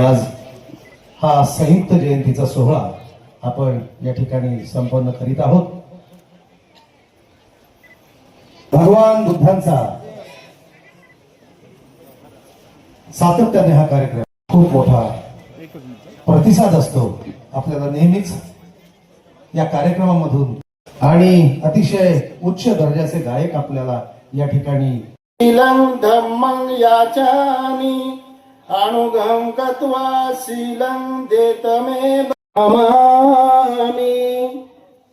आज हा संयुक्त जयंतीचा सोहळा आपण या ठिकाणी संपन्न करीत आहोत. भगवान बुद्धांचा सातत्याने हा कार्यक्रम खूप मोठा प्रतिसाद असतो. आपल्याला नेहमीच या कार्यक्रमामधून आणि अतिशय उच्च दर्जाचे गायक आपल्याला या ठिकाणी अनुगम धम्मं गत्वा शीलं देतमे नमामि।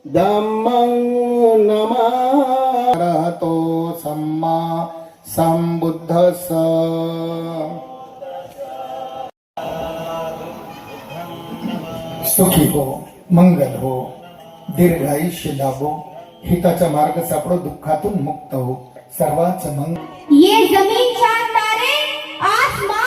धम्मं नमारहतो सम्मा सम्बुद्धस सुखी हो मंगल हो दीर्घायुष्य लाभो हो, हिताचा मार्ग सापडो दुःखातून मुक्त हो सर्वांच मंगल ये जमीन शांत आसमान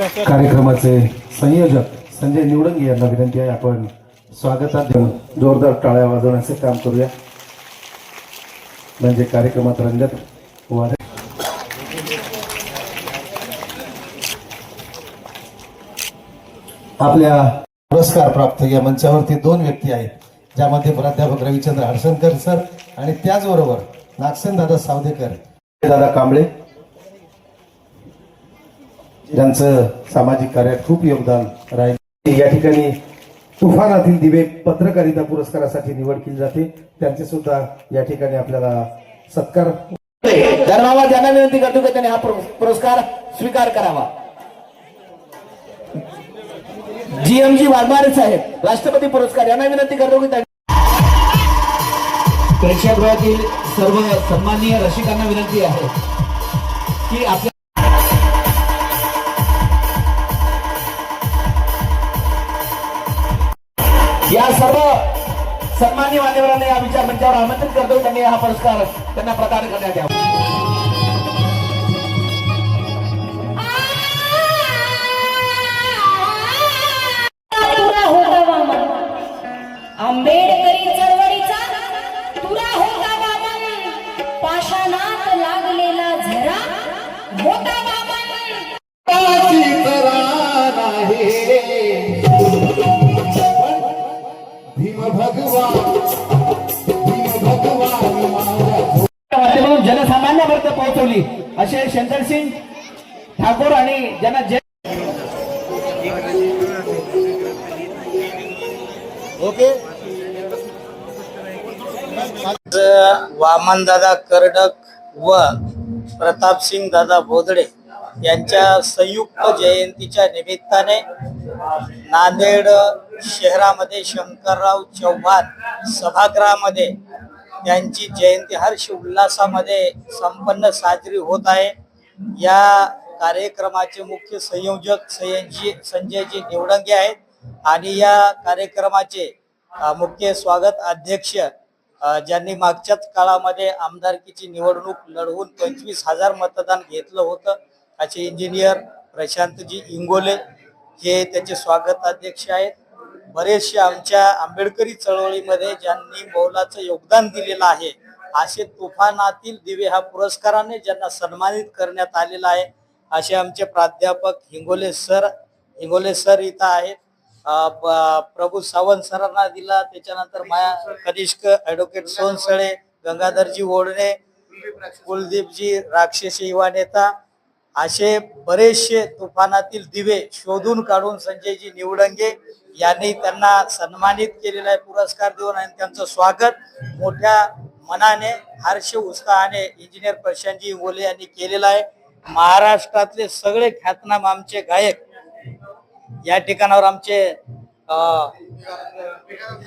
कार्यक्रमाचे संयोजक संजय निवडंगे यांना विनंती आहे आपण स्वागतात देऊन जोरदार टाळ्या वाजवण्याचे काम करूया म्हणजे कार्यक्रमात रंगत वाढ आपल्या पुरस्कार प्राप्त या मंचावरती दोन व्यक्ती आहेत ज्यामध्ये प्राध्यापक रविचंद्र हडसनकर सर आणि त्याचबरोबर नागसेन दादा सावदेकर दादा कांबळे ज्यांचं सामाजिक कार्यात खूप योगदान राहील. या ठिकाणी तुफानातील दिवे पत्रकारिता पुरस्कारासाठी निवड केली जाते. त्यांचे सुद्धा या ठिकाणी आपल्याला सत्कार. धर्मावर ज्यांना विनंती करतो की त्यांनी हा पुरस्कार स्वीकार करावा. जीएमजी वाघमारे साहेब राष्ट्रपती पुरस्कार यांना विनंती करतो की त्यांनी प्रेक्षागृहातील सर्व सन्माननीय रसिकांना विनंती आहे की आपल्या या सर्व सन्मान्य मान्यवरांना या विचार मंचावर आमंत्रित करतो त्यांनी हा पुरस्कार त्यांना प्रदान करण्यात यावा. आंबेडकरी चळवळीचा तुरा होता वामन. पाषाणात लागलेला झरा होता वामन. माध्यमातून जनसामान्यापर्यंत पोहोचवली. असे शंकरसिंग ठाकूर आणि ज्यांना जे वामनदादा करडक व प्रतापसिंग दादा बोधडे यांच्या संयुक्त जयंतीच्या निमित्ताने नांदेड शहरामध्ये शंकरराव चव्हाण सभागृहामध्ये त्यांची जयंती हर्ष उल्हासामध्ये संपन्न साजरी होत आहे. या कार्यक्रमाचे मुख्य संयोजक संयजी संजयजी निवडंगे आहेत आणि या कार्यक्रमाचे मुख्य स्वागत अध्यक्ष ज्यांनी मागच्याच काळामध्ये आमदारकीची निवडणूक लढवून पंचवीस हजार मतदान घेतलं होतं. असे इंजिनियर प्रशांतजी इंगोले हे त्याचे स्वागत अध्यक्ष आहेत. बरेचसे आमच्या आंबेडकरी चळवळीमध्ये ज्यांनी मौलाचं योगदान दिलेलं आहे असे तुफानातील दिवे हा पुरस्काराने ज्यांना सन्मानित करण्यात आलेला आहे असे आमचे प्राध्यापक हिंगोले सर हिंगोले सर इथं आहेत. प्रभू सावंत सरांना दिला त्याच्यानंतर माया कनिष्क ऍडव्होकेट सोनसळे गंगाधरजी ओढणे कुलदीपजी राक्षसी युवा नेता असे बरेचसे तुफानातील दिवे शोधून काढून संजयजी निवडंगे यांनी त्यांना सन्मानित केलेला आहे पुरस्कार देऊन आणि त्यांचं स्वागत मोठ्या मनाने हर्ष उत्साहाने इंजिनियर प्रशांतजी ओले यांनी केलेलं आहे. महाराष्ट्रातले सगळे ख्यातनाम आमचे गायक या ठिकाणावर आमचे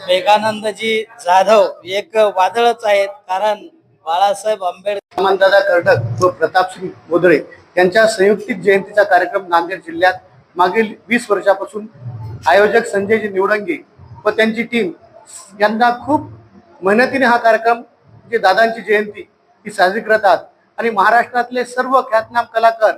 मेघानंदजी जाधव एक वादळच आहेत. कारण बाळासाहेब आंबेडकर. दादा कर्डक व प्रतापसिंग मोदळे यांच्या संयुक्तिक जयंतीचा कार्यक्रम नांदेड जिल्ह्यात मागील वीस वर्षापासून आयोजक संजयजी निवडंगे व त्यांची टीम यांना खूप मेहनतीने हा कार्यक्रम जे दादांची जयंती ही साजरी करतात. आणि महाराष्ट्रातले सर्व ख्यातनाम कलाकार